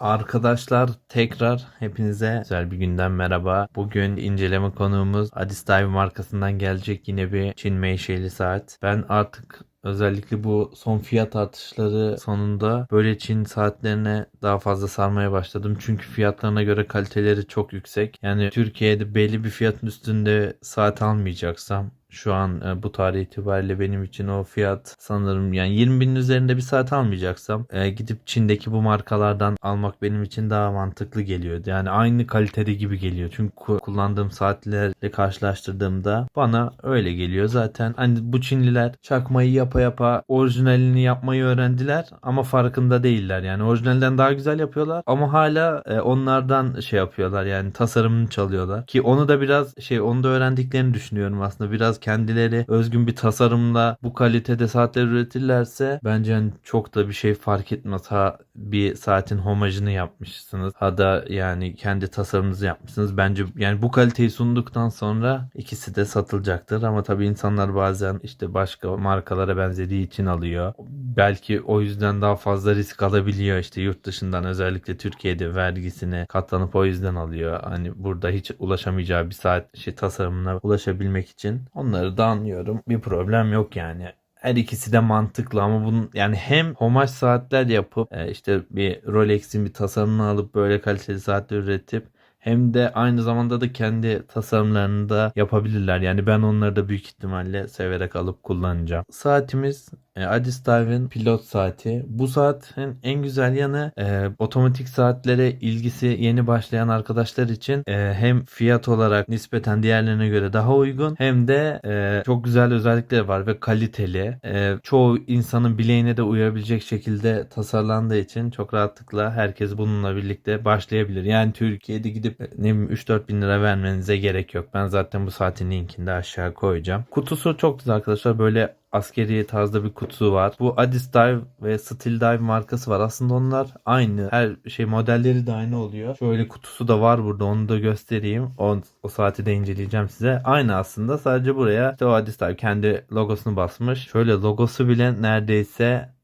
Arkadaşlar tekrar hepinize güzel bir günden merhaba. Bugün inceleme konuğumuz Adis Dive markasından gelecek yine bir Çin menşeli saat. Ben artık özellikle bu son fiyat artışları sonunda böyle Çin saatlerine daha fazla sarmaya başladım. Çünkü fiyatlarına göre kaliteleri çok yüksek. Yani Türkiye'de belli bir fiyatın üstünde saat almayacaksam şu an e, bu tarih itibariyle benim için o fiyat sanırım yani 20 binin üzerinde bir saat almayacaksam e, gidip Çin'deki bu markalardan almak benim için daha mantıklı geliyor. Yani aynı kalitede gibi geliyor. Çünkü ku- kullandığım saatlerle karşılaştırdığımda bana öyle geliyor. Zaten hani bu Çinliler çakmayı yapa yapa orijinalini yapmayı öğrendiler ama farkında değiller. Yani orijinalden daha güzel yapıyorlar ama hala e, onlardan şey yapıyorlar yani tasarımını çalıyorlar. Ki onu da biraz şey onu da öğrendiklerini düşünüyorum aslında. Biraz kendileri özgün bir tasarımla bu kalitede saatler üretirlerse bence hani çok da bir şey fark etmez. Ha bir saatin homajını yapmışsınız. Ha da yani kendi tasarımınızı yapmışsınız. Bence yani bu kaliteyi sunduktan sonra ikisi de satılacaktır. Ama tabii insanlar bazen işte başka markalara benzediği için alıyor. Belki o yüzden daha fazla risk alabiliyor. işte yurt dışından özellikle Türkiye'de vergisine katlanıp o yüzden alıyor. Hani burada hiç ulaşamayacağı bir saat şey tasarımına ulaşabilmek için. Onları da anlıyorum. Bir problem yok yani her ikisi de mantıklı ama bunun yani hem homaj saatler yapıp e, işte bir Rolex'in bir tasarımını alıp böyle kaliteli saatler üretip hem de aynı zamanda da kendi tasarımlarını da yapabilirler. Yani ben onları da büyük ihtimalle severek alıp kullanacağım. Saatimiz e, Adis Dive'in pilot saati. Bu saatin en güzel yanı e, otomatik saatlere ilgisi yeni başlayan arkadaşlar için e, hem fiyat olarak nispeten diğerlerine göre daha uygun hem de e, çok güzel özellikleri var ve kaliteli. E, çoğu insanın bileğine de uyabilecek şekilde tasarlandığı için çok rahatlıkla herkes bununla birlikte başlayabilir. Yani Türkiye'de gidip e, ne bileyim 3-4 bin lira vermenize gerek yok. Ben zaten bu saatin linkini de aşağı koyacağım. Kutusu çok güzel arkadaşlar. Böyle askeri tarzda bir kutusu var. Bu Adis Dive ve Steel Dive markası var. Aslında onlar aynı. Her şey modelleri de aynı oluyor. Şöyle kutusu da var burada. Onu da göstereyim. O, o saati de inceleyeceğim size. Aynı aslında. Sadece buraya işte o Adis Dive kendi logosunu basmış. Şöyle logosu bile neredeyse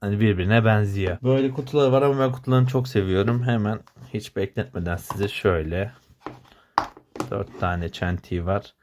hani birbirine benziyor. Böyle kutular var ama ben kutularını çok seviyorum. Hemen hiç bekletmeden size şöyle 4 tane çentiği var.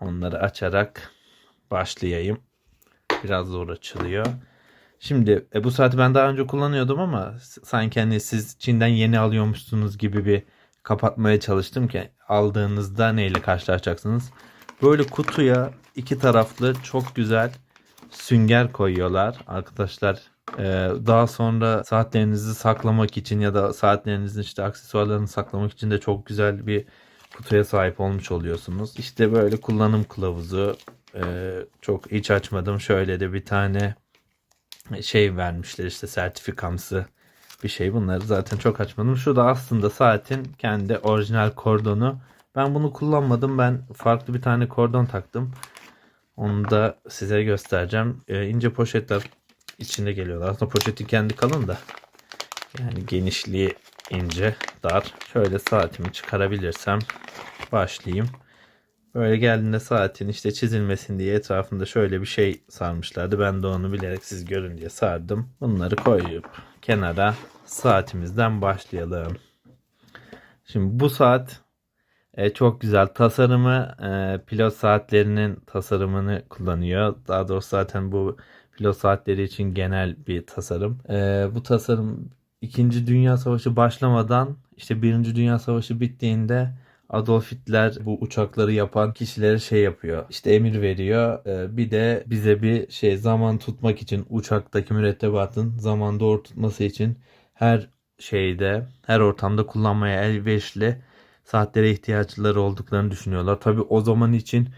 Onları açarak başlayayım. Biraz zor açılıyor. Şimdi e, bu saati ben daha önce kullanıyordum ama sanki hani siz Çin'den yeni alıyormuşsunuz gibi bir kapatmaya çalıştım ki aldığınızda neyle karşılaşacaksınız. Böyle kutuya iki taraflı çok güzel sünger koyuyorlar arkadaşlar. e, daha sonra saatlerinizi saklamak için ya da saatlerinizin işte aksesuarlarını saklamak için de çok güzel bir kutuya sahip olmuş oluyorsunuz. İşte böyle kullanım kılavuzu e, çok hiç açmadım. Şöyle de bir tane şey vermişler işte sertifikamsı bir şey. Bunları zaten çok açmadım. Şu da aslında saatin kendi orijinal kordonu. Ben bunu kullanmadım. Ben farklı bir tane kordon taktım. Onu da size göstereceğim. E, ince poşetler içinde geliyorlar. Aslında poşetin kendi kalın da. Yani genişliği ince, dar. Şöyle saatimi çıkarabilirsem başlayayım. Böyle geldiğinde saatin işte çizilmesin diye etrafında şöyle bir şey sarmışlardı. Ben de onu bilerek siz görün diye sardım. Bunları koyup kenara saatimizden başlayalım. Şimdi bu saat e, çok güzel. Tasarımı e, pilot saatlerinin tasarımını kullanıyor. Daha doğrusu zaten bu pilot saatleri için genel bir tasarım. E, bu tasarım 2. Dünya Savaşı başlamadan işte 1. Dünya Savaşı bittiğinde Adolf Hitler bu uçakları yapan kişilere şey yapıyor. İşte emir veriyor. Ee, bir de bize bir şey zaman tutmak için uçaktaki mürettebatın zaman doğru tutması için her şeyde her ortamda kullanmaya elverişli saatlere ihtiyaçları olduklarını düşünüyorlar. Tabi o zaman için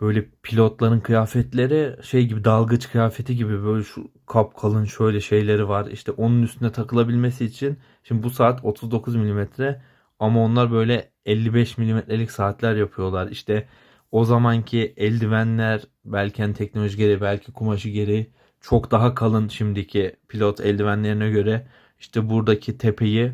böyle pilotların kıyafetleri şey gibi dalgıç kıyafeti gibi böyle şu kapkalın şöyle şeyleri var. İşte onun üstüne takılabilmesi için şimdi bu saat 39 milimetre ama onlar böyle 55 milimetrelik saatler yapıyorlar. İşte o zamanki eldivenler belki hani teknoloji gereği belki kumaşı gereği çok daha kalın şimdiki pilot eldivenlerine göre. İşte buradaki tepeyi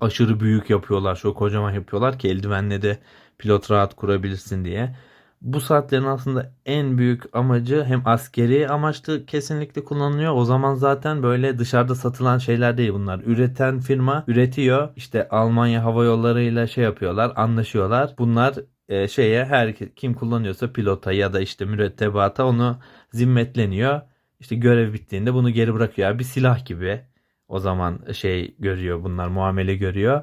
aşırı büyük yapıyorlar. Çok kocaman yapıyorlar ki eldivenle de pilot rahat kurabilirsin diye. Bu saatlerin aslında en büyük amacı hem askeri amaçlı kesinlikle kullanılıyor. O zaman zaten böyle dışarıda satılan şeyler değil bunlar. Üreten firma üretiyor. İşte Almanya Hava Yolları ile şey yapıyorlar, anlaşıyorlar. Bunlar e, şeye her kim kullanıyorsa pilota ya da işte mürettebata onu zimmetleniyor. İşte görev bittiğinde bunu geri bırakıyor. Bir silah gibi o zaman şey görüyor bunlar muamele görüyor.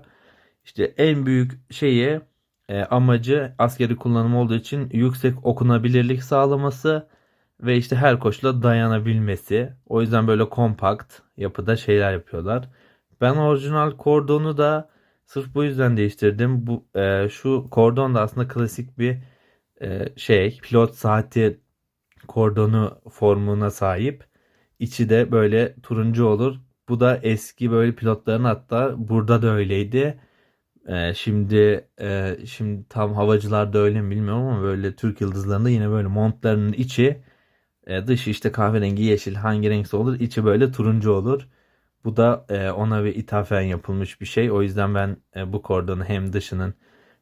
İşte en büyük şeyi e, amacı askeri kullanım olduğu için yüksek okunabilirlik sağlaması ve işte her koşula dayanabilmesi. O yüzden böyle kompakt yapıda şeyler yapıyorlar. Ben orijinal kordonu da sırf bu yüzden değiştirdim. Bu e, şu kordon da aslında klasik bir e, şey pilot saati kordonu formuna sahip. İçi de böyle turuncu olur. Bu da eski böyle pilotların hatta burada da öyleydi. Ee, şimdi e, şimdi tam havacılarda öyle mi bilmiyorum ama böyle Türk yıldızlarında yine böyle montlarının içi e, dışı işte kahverengi yeşil hangi renkse olur içi böyle turuncu olur. Bu da e, ona ve ithafen yapılmış bir şey. O yüzden ben e, bu kordonu hem dışının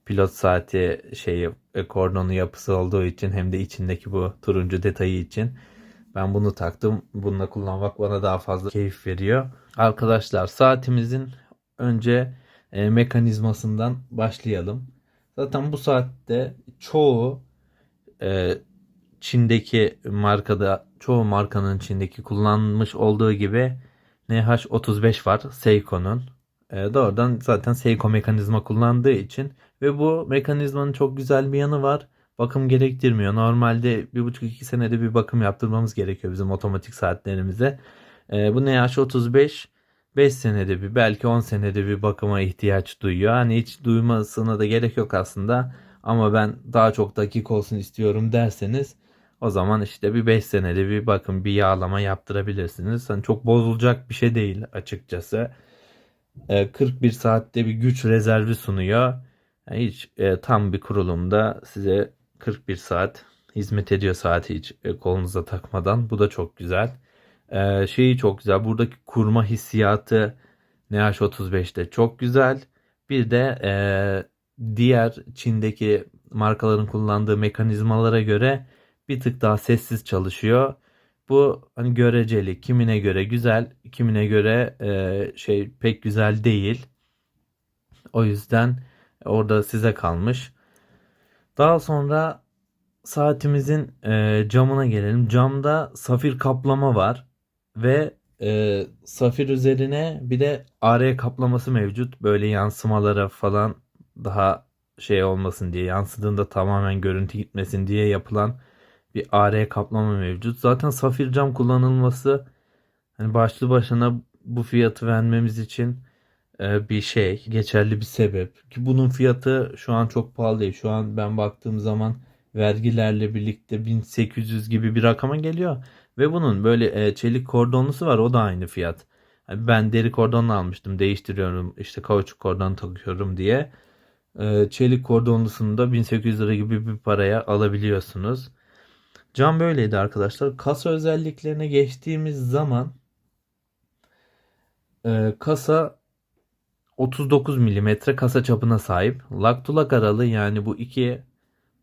pilot saati şeyi e, kordonu yapısı olduğu için hem de içindeki bu turuncu detayı için ben bunu taktım. Bununla kullanmak bana daha fazla keyif veriyor. Arkadaşlar saatimizin önce e, mekanizmasından başlayalım. Zaten bu saatte çoğu e, Çin'deki markada çoğu markanın Çin'deki kullanmış olduğu gibi NH35 var Seiko'nun. E, doğrudan zaten Seiko mekanizma kullandığı için ve bu mekanizmanın çok güzel bir yanı var. Bakım gerektirmiyor. Normalde 1,5-2 senede bir bakım yaptırmamız gerekiyor bizim otomatik saatlerimize. E, bu NH35 5 senede bir belki 10 senede bir bakıma ihtiyaç duyuyor. Hani hiç duymasına da gerek yok aslında. Ama ben daha çok dakik olsun istiyorum derseniz o zaman işte bir 5 senede bir bakım bir yağlama yaptırabilirsiniz. Hani çok bozulacak bir şey değil açıkçası. E, 41 saatte bir güç rezervi sunuyor. Yani hiç e, tam bir kurulumda size 41 saat hizmet ediyor saati hiç e, kolunuza takmadan. Bu da çok güzel. Ee, şeyi çok güzel. Buradaki kurma hissiyatı NH35'te çok güzel. Bir de e, diğer Çin'deki markaların kullandığı mekanizmalara göre bir tık daha sessiz çalışıyor. Bu hani göreceli. Kimine göre güzel, kimine göre e, şey pek güzel değil. O yüzden orada size kalmış. Daha sonra saatimizin e, camına gelelim. Camda safir kaplama var ve e, safir üzerine bir de AR kaplaması mevcut. Böyle yansımalara falan daha şey olmasın diye yansıdığında tamamen görüntü gitmesin diye yapılan bir AR kaplama mevcut. Zaten safir cam kullanılması hani başlı başına bu fiyatı vermemiz için e, bir şey, geçerli bir sebep. Ki bunun fiyatı şu an çok pahalı değil. Şu an ben baktığım zaman vergilerle birlikte 1800 gibi bir rakama geliyor. Ve bunun böyle e, çelik kordonlusu var o da aynı fiyat. Yani ben deri kordonlu almıştım değiştiriyorum işte kauçuk kordon takıyorum diye. E, çelik kordonlusunu da 1800 lira gibi bir paraya alabiliyorsunuz. Cam böyleydi arkadaşlar. Kasa özelliklerine geçtiğimiz zaman e, kasa 39 mm kasa çapına sahip. Lak to lak aralığı yani bu iki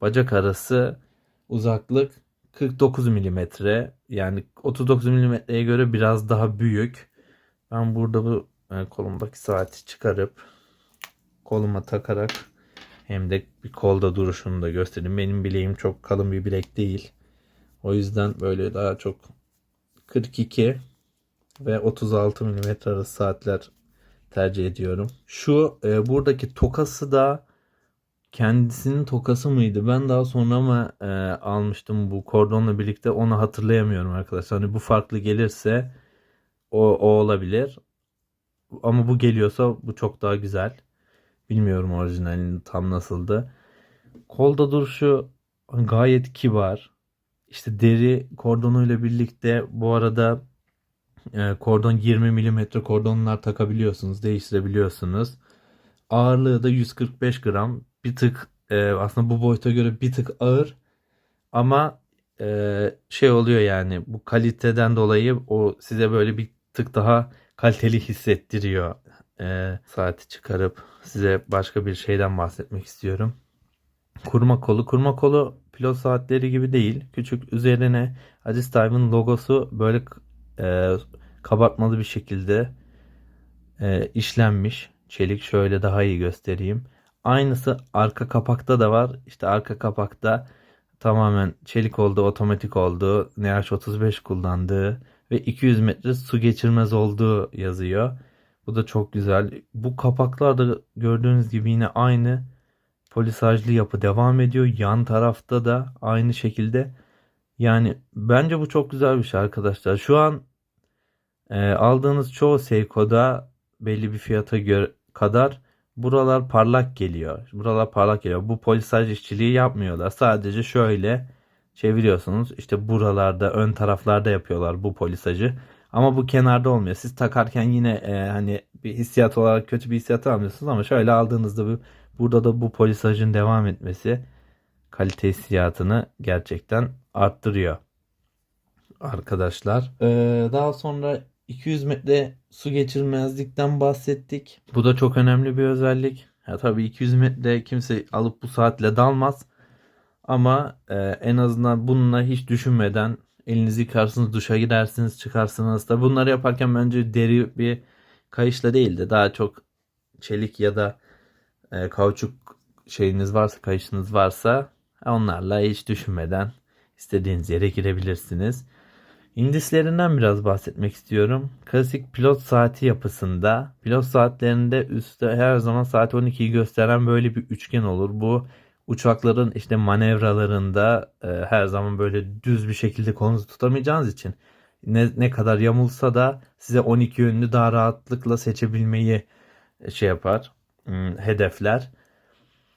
bacak arası uzaklık 49 milimetre yani 39 milimetreye göre biraz daha büyük. Ben burada bu kolumdaki saati çıkarıp koluma takarak hem de bir kolda duruşunu da göstereyim. Benim bileğim çok kalın bir bilek değil. O yüzden böyle daha çok 42 ve 36 milimetre arası saatler tercih ediyorum. Şu e, buradaki tokası da kendisinin tokası mıydı? Ben daha sonra mı e, almıştım bu kordonla birlikte onu hatırlayamıyorum arkadaşlar. Hani bu farklı gelirse o, o olabilir. Ama bu geliyorsa bu çok daha güzel. Bilmiyorum orijinalini tam nasıldı. Kolda duruşu gayet kibar. İşte deri kordonuyla birlikte bu arada e, kordon 20 mm kordonlar takabiliyorsunuz, değiştirebiliyorsunuz. Ağırlığı da 145 gram bir tık e, aslında bu boyuta göre bir tık ağır ama e, şey oluyor yani bu kaliteden dolayı o size böyle bir tık daha kaliteli hissettiriyor. E, saati çıkarıp size başka bir şeyden bahsetmek istiyorum. Kurma kolu. Kurma kolu pilot saatleri gibi değil. Küçük üzerine Adistime'ın logosu böyle e, kabartmalı bir şekilde e, işlenmiş. Çelik şöyle daha iyi göstereyim. Aynısı arka kapakta da var. İşte arka kapakta tamamen çelik oldu, otomatik oldu. NH35 kullandığı ve 200 metre su geçirmez olduğu yazıyor. Bu da çok güzel. Bu kapaklar da gördüğünüz gibi yine aynı polisajlı yapı devam ediyor. Yan tarafta da aynı şekilde. Yani bence bu çok güzel bir şey arkadaşlar. Şu an e, aldığınız çoğu Seiko'da belli bir fiyata göre kadar buralar parlak geliyor. Buralar parlak geliyor. Bu polisaj işçiliği yapmıyorlar. Sadece şöyle çeviriyorsunuz. İşte buralarda ön taraflarda yapıyorlar bu polisajı. Ama bu kenarda olmuyor. Siz takarken yine e, hani bir hissiyat olarak kötü bir hissiyat almıyorsunuz ama şöyle aldığınızda bu, burada da bu polisajın devam etmesi kalite hissiyatını gerçekten arttırıyor. Arkadaşlar. Ee, daha sonra 200 metre su geçirmezlikten bahsettik. Bu da çok önemli bir özellik. Ya tabii 200 metre kimse alıp bu saatle dalmaz. Ama e, en azından bununla hiç düşünmeden elinizi yıkarsınız, duşa gidersiniz, çıkarsınız. da bunları yaparken bence deri bir kayışla değil de daha çok çelik ya da e, kauçuk şeyiniz varsa, kayışınız varsa onlarla hiç düşünmeden istediğiniz yere girebilirsiniz. İndislerinden biraz bahsetmek istiyorum. Klasik pilot saati yapısında pilot saatlerinde üstte her zaman saat 12'yi gösteren böyle bir üçgen olur. Bu uçakların işte manevralarında e, her zaman böyle düz bir şekilde konusu tutamayacağınız için ne, ne kadar yamulsa da size 12 yönünü daha rahatlıkla seçebilmeyi e, şey yapar, hmm, hedefler.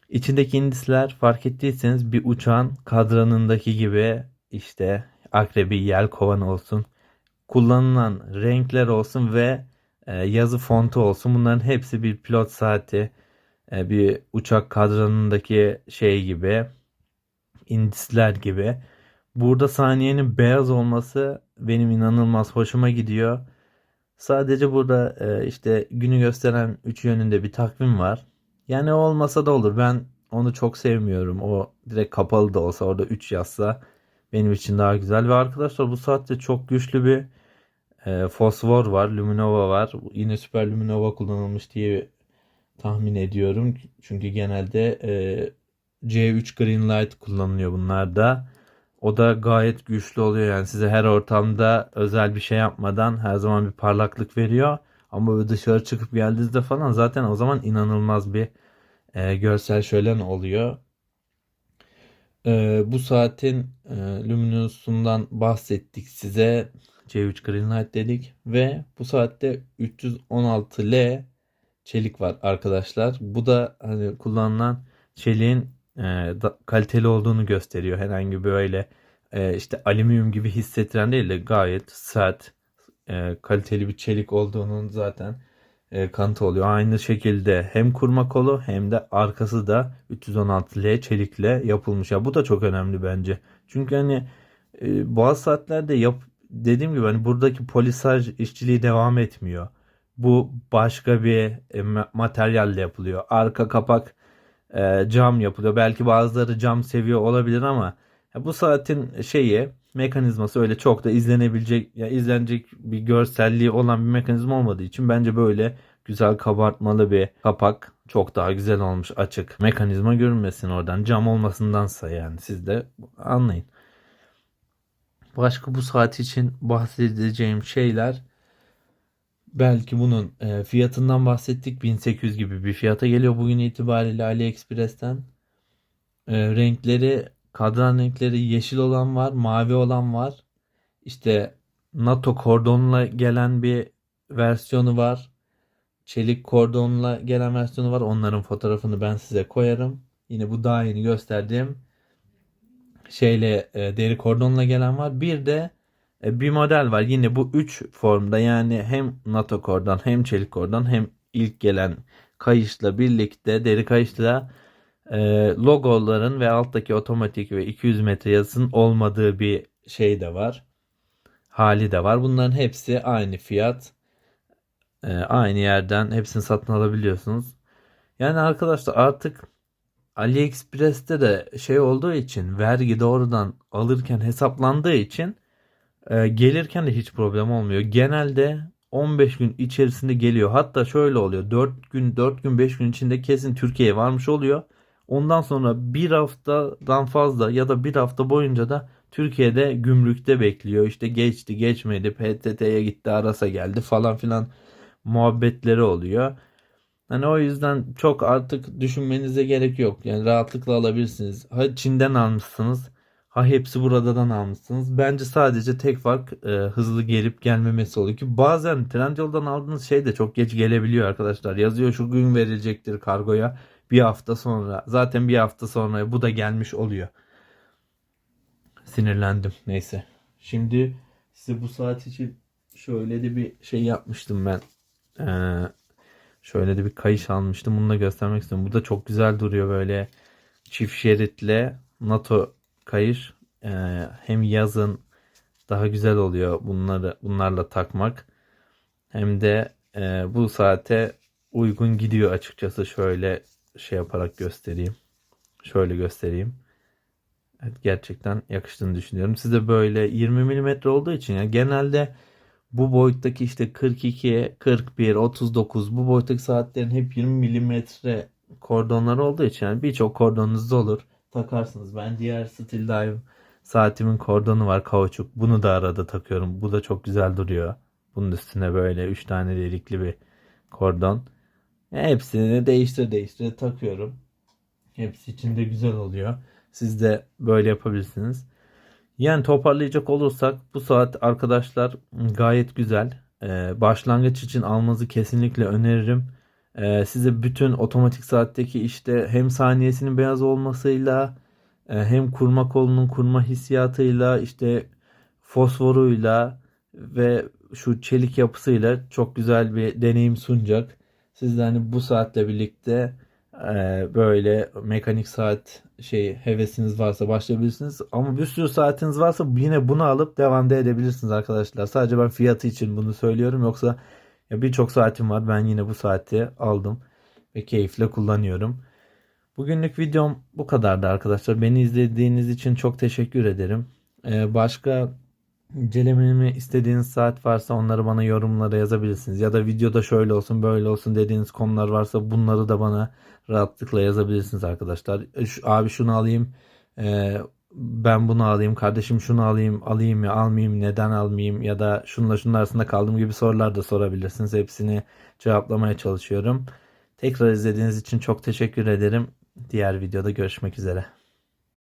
İçindeki indisler fark ettiyseniz bir uçağın kadranındaki gibi işte akrebi, yelkovan olsun, kullanılan renkler olsun ve e, yazı fontu olsun. Bunların hepsi bir pilot saati, e, bir uçak kadranındaki şey gibi, indisler gibi. Burada saniyenin beyaz olması benim inanılmaz hoşuma gidiyor. Sadece burada e, işte günü gösteren 3 yönünde bir takvim var. Yani olmasa da olur. Ben onu çok sevmiyorum. O direkt kapalı da olsa orada 3 yazsa benim için daha güzel. Ve arkadaşlar bu saatte çok güçlü bir e, fosfor var. Luminova var. Yine süper Luminova kullanılmış diye tahmin ediyorum. Çünkü genelde e, C3 Green Light kullanılıyor bunlarda. O da gayet güçlü oluyor yani size her ortamda özel bir şey yapmadan her zaman bir parlaklık veriyor. Ama dışarı çıkıp geldiğinizde falan zaten o zaman inanılmaz bir e, görsel şölen oluyor. E, bu saatin e, luminosundan bahsettik size. C3 Green Light dedik ve bu saatte 316L çelik var arkadaşlar. Bu da hani kullanılan çeliğin e, da, kaliteli olduğunu gösteriyor. Herhangi böyle e, işte alüminyum gibi hissettiren değil de gayet sert, e, kaliteli bir çelik olduğunun zaten kanıtı oluyor. Aynı şekilde hem kurma kolu hem de arkası da 316L çelikle yapılmış. Ya bu da çok önemli bence. Çünkü hani e, bazı saatlerde yap dediğim gibi hani buradaki polisaj işçiliği devam etmiyor. Bu başka bir e, materyalle yapılıyor. Arka kapak e, cam yapılıyor. Belki bazıları cam seviyor olabilir ama bu saatin şeyi mekanizması öyle çok da izlenebilecek ya izlenecek bir görselliği olan bir mekanizma olmadığı için bence böyle güzel kabartmalı bir kapak çok daha güzel olmuş açık mekanizma görünmesin oradan cam olmasındansa yani siz de anlayın. Başka bu saat için bahsedeceğim şeyler belki bunun e, fiyatından bahsettik 1800 gibi bir fiyata geliyor bugün itibariyle AliExpress'ten. E, renkleri Kadran renkleri yeşil olan var, mavi olan var. İşte NATO kordonla gelen bir versiyonu var. Çelik kordonla gelen versiyonu var. Onların fotoğrafını ben size koyarım. Yine bu daha yeni gösterdiğim şeyle e, deri kordonla gelen var. Bir de e, bir model var. Yine bu üç formda yani hem NATO kordon hem çelik kordon hem ilk gelen kayışla birlikte deri kayışla e, logoların ve alttaki otomatik ve 200 metre yazısının olmadığı bir şey de var. Hali de var. Bunların hepsi aynı fiyat. E, aynı yerden hepsini satın alabiliyorsunuz. Yani arkadaşlar artık AliExpress'te de şey olduğu için vergi doğrudan alırken hesaplandığı için e, gelirken de hiç problem olmuyor. Genelde 15 gün içerisinde geliyor. Hatta şöyle oluyor. 4 gün 4 gün 5 gün içinde kesin Türkiye'ye varmış oluyor. Ondan sonra bir haftadan fazla ya da bir hafta boyunca da Türkiye'de gümrükte bekliyor. İşte geçti geçmedi PTT'ye gitti arasa geldi falan filan muhabbetleri oluyor. Hani o yüzden çok artık düşünmenize gerek yok. Yani rahatlıkla alabilirsiniz. Ha Çin'den almışsınız. Ha hepsi buradan almışsınız. Bence sadece tek fark e, hızlı gelip gelmemesi oluyor ki bazen Trendyol'dan aldığınız şey de çok geç gelebiliyor arkadaşlar. Yazıyor şu gün verilecektir kargoya bir hafta sonra. Zaten bir hafta sonra bu da gelmiş oluyor. Sinirlendim. Neyse. Şimdi size bu saat için şöyle de bir şey yapmıştım ben. Ee, şöyle de bir kayış almıştım. Bunu da göstermek istiyorum. Bu da çok güzel duruyor böyle çift şeritle NATO kayış. Ee, hem yazın daha güzel oluyor bunları bunlarla takmak. Hem de e, bu saate uygun gidiyor açıkçası. Şöyle şey yaparak göstereyim. Şöyle göstereyim. Evet, gerçekten yakıştığını düşünüyorum. Size böyle 20 mm olduğu için yani genelde bu boyuttaki işte 42, 41, 39 bu boyuttaki saatlerin hep 20 mm kordonları olduğu için yani birçok kordonunuzda olur. Takarsınız. Ben diğer Steel Dive saatimin kordonu var kauçuk. Bunu da arada takıyorum. Bu da çok güzel duruyor. Bunun üstüne böyle 3 tane delikli bir kordon. Hepsini değiştir değiştir takıyorum. Hepsi içinde güzel oluyor. Siz de böyle yapabilirsiniz. Yani toparlayacak olursak bu saat arkadaşlar gayet güzel. Ee, başlangıç için almanızı kesinlikle öneririm. Ee, size bütün otomatik saatteki işte hem saniyesinin beyaz olmasıyla e, hem kurma kolunun kurma hissiyatıyla işte fosforuyla ve şu çelik yapısıyla çok güzel bir deneyim sunacak. Siz de hani bu saatle birlikte e, böyle mekanik saat şey hevesiniz varsa başlayabilirsiniz. Ama bir sürü saatiniz varsa yine bunu alıp devam da edebilirsiniz arkadaşlar. Sadece ben fiyatı için bunu söylüyorum. Yoksa ya birçok saatim var. Ben yine bu saati aldım ve keyifle kullanıyorum. Bugünlük videom bu kadardı arkadaşlar. Beni izlediğiniz için çok teşekkür ederim. Ee, başka incelememi istediğiniz saat varsa onları bana yorumlara yazabilirsiniz. Ya da videoda şöyle olsun böyle olsun dediğiniz konular varsa bunları da bana rahatlıkla yazabilirsiniz arkadaşlar. E, Şu, abi şunu alayım. e, ben bunu alayım. Kardeşim şunu alayım. Alayım mı almayayım neden almayayım ya da şunla şunun arasında kaldığım gibi sorular da sorabilirsiniz. Hepsini cevaplamaya çalışıyorum. Tekrar izlediğiniz için çok teşekkür ederim. Diğer videoda görüşmek üzere.